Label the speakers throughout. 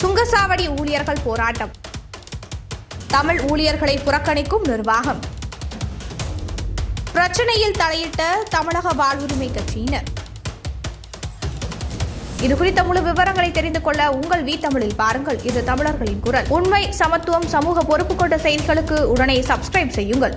Speaker 1: சுங்கசாவடி ஊழியர்கள் போராட்டம். தமிழ் ஊழியர்களை புறக்கணிக்கும் நிர்வாகம். பிரச்சனையில் தலையிட்ட தமிழக வாழ்வுரிமை கட்சியினர். இது குறித்த முழு விவரங்களை தெரிந்து கொள்ள உங்கள் வீ தமிழில் பாருங்கள். இது தமிழர்களின் குரல். உண்மை சமத்துவம் சமூக பொறுப்பு கொண்ட செய்திகளுக்கு உடனே சப்ஸ்கிரைப் செய்யுங்கள்.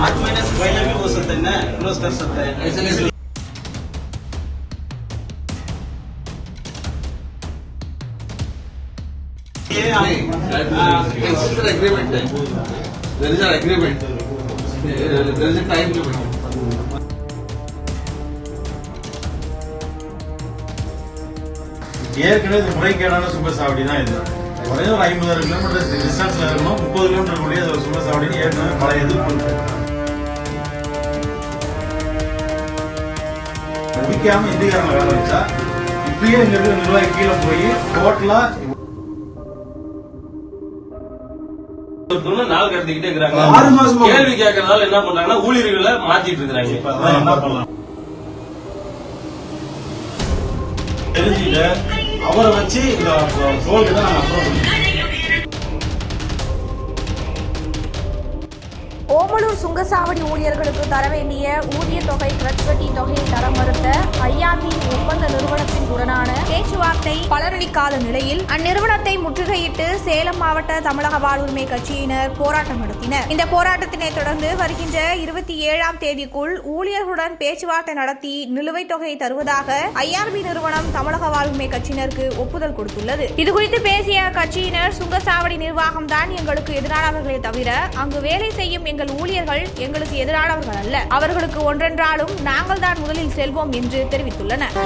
Speaker 2: आठ महीने से पहले भी हो सकते हैं ना क्लोज कर सकते हैं
Speaker 3: ऐसे कैसे
Speaker 2: ये
Speaker 3: नहीं
Speaker 2: आप- हाँ,
Speaker 3: this is an agreement है there is an agreement there is a time limit
Speaker 4: ஏற்கனவே இது முறைகேடான சுங்கசாவடி தான் இது ஒரே ஒரு ஐம்பதாயிரம் கிலோமீட்டர் டிஸ்டன்ஸ்ல இருக்கணும் முப்பது கிலோமீட்டர் கூடிய ஒரு சுங்கசாவடின்னு ஏற்கனவே பழைய எதிர்ப்பு இருக்கு. முடிக்காம இந்தியக்காரங்க வேலை வச்சா இப்பயே இங்க இருக்கிற நிர்வாகி கீழே போய் டோட்டலா
Speaker 5: நாள் கடத்திக்கிட்டே இருக்கிறாங்க
Speaker 6: ஆறு மாசமா.
Speaker 5: கேள்வி கேட்கறதால என்ன பண்றாங்கன்னா ஊழியர்களை மாத்திட்டு
Speaker 4: அதான் என்ன பண்ணலாம் தெரிஞ்சுட்டு அவரை வச்சு இந்த அப்புறம்
Speaker 1: சாவடி ஊழியர்களுக்கு தர வேண்டிய ஊதிய தொகை கிரச்சுவட்டி தொகையை தர மறுத்த ஐயாபி ஒப்பந்த நிறுவனத்தை பலனளிக்காத நிலையில் அந்நிறுவனத்தை முற்றுகையிட்டு சேலம் மாவட்ட தமிழக வாழ்வுரிமை கட்சியினர் போராட்டம் நடத்தினர். இந்த போராட்டத்தினை தொடர்ந்து வருகின்ற இருபத்தி ஏழாம் தேதிக்குள் ஊழியர்களுடன் பேச்சுவார்த்தை நடத்தி நிலுவைத் தொகையை தருவதாக ஐஆர்பி நிறுவனம் தமிழக வாழ்வுரிமை கட்சியினருக்கு ஒப்புதல் கொடுத்துள்ளது. இதுகுறித்து பேசிய கட்சியினர் சுங்கசாவடி நிர்வாகம் தான் எங்களுக்கு எதிரானவர்களே தவிர அங்கு வேலை செய்யும் எங்கள் ஊழியர்கள் எங்களுக்கு எதிரானவர்கள் அல்ல. அவர்களுக்கு ஒன்றென்றாலும் நாங்கள் தான் முதலில் செல்வோம் என்று தெரிவித்துள்ளனர்.